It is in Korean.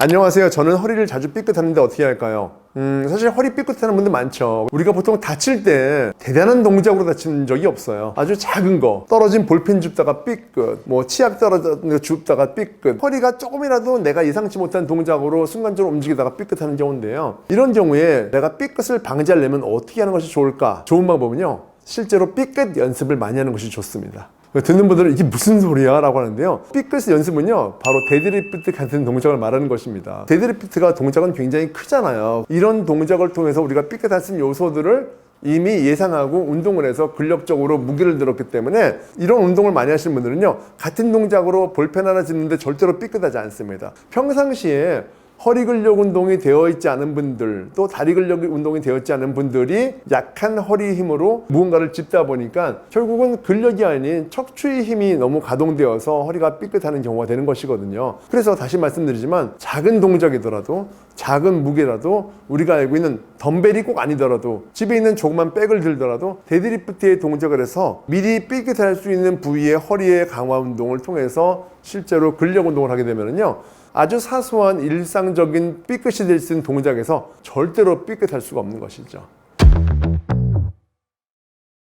안녕하세요. 저는 허리를 자주 삐끗하는데 어떻게 할까요? 음, 사실 허리 삐끗하는 분들 많죠. 우리가 보통 다칠 때 대단한 동작으로 다치는 적이 없어요. 아주 작은 거. 떨어진 볼펜 줍다가 삐끗, 뭐 치약 떨어진 거 줍다가 삐끗. 허리가 조금이라도 내가 예상치 못한 동작으로 순간적으로 움직이다가 삐끗하는 경우인데요. 이런 경우에 내가 삐끗을 방지하려면 어떻게 하는 것이 좋을까? 좋은 방법은요. 실제로 삐끗 연습을 많이 하는 것이 좋습니다. 듣는 분들은 이게 무슨 소리야? 라고 하는데요. 삐끗 연습은요, 바로 데드리프트 같은 동작을 말하는 것입니다. 데드리프트가 동작은 굉장히 크잖아요. 이런 동작을 통해서 우리가 있는 요소들을 이미 예상하고 운동을 해서 근력적으로 무게를 들었기 때문에 이런 운동을 많이 하시는 분들은요, 같은 동작으로 볼펜 하나 짚는데 절대로 삐끗하지 않습니다. 평상시에 허리 근력 운동이 되어 있지 않은 분들 또 다리 근력 운동이 되어 있지 않은 분들이 약한 허리 힘으로 무언가를 짚다 보니까 결국은 근력이 아닌 척추의 힘이 너무 가동되어서 허리가 삐끗하는 경우가 되는 것이거든요. 그래서 다시 말씀드리지만 작은 동작이더라도 작은 무게라도 우리가 알고 있는 덤벨이 꼭 아니더라도 집에 있는 조그만 백을 들더라도 데드리프트의 동작을 해서 미리 삐끗할 수 있는 부위의 허리의 강화 운동을 통해서 실제로 근력 운동을 하게 되면요. 아주 사소한 일상적인 삐끗이 될 수 있는 동작에서 절대로 삐끗할 수가 없는 것이죠.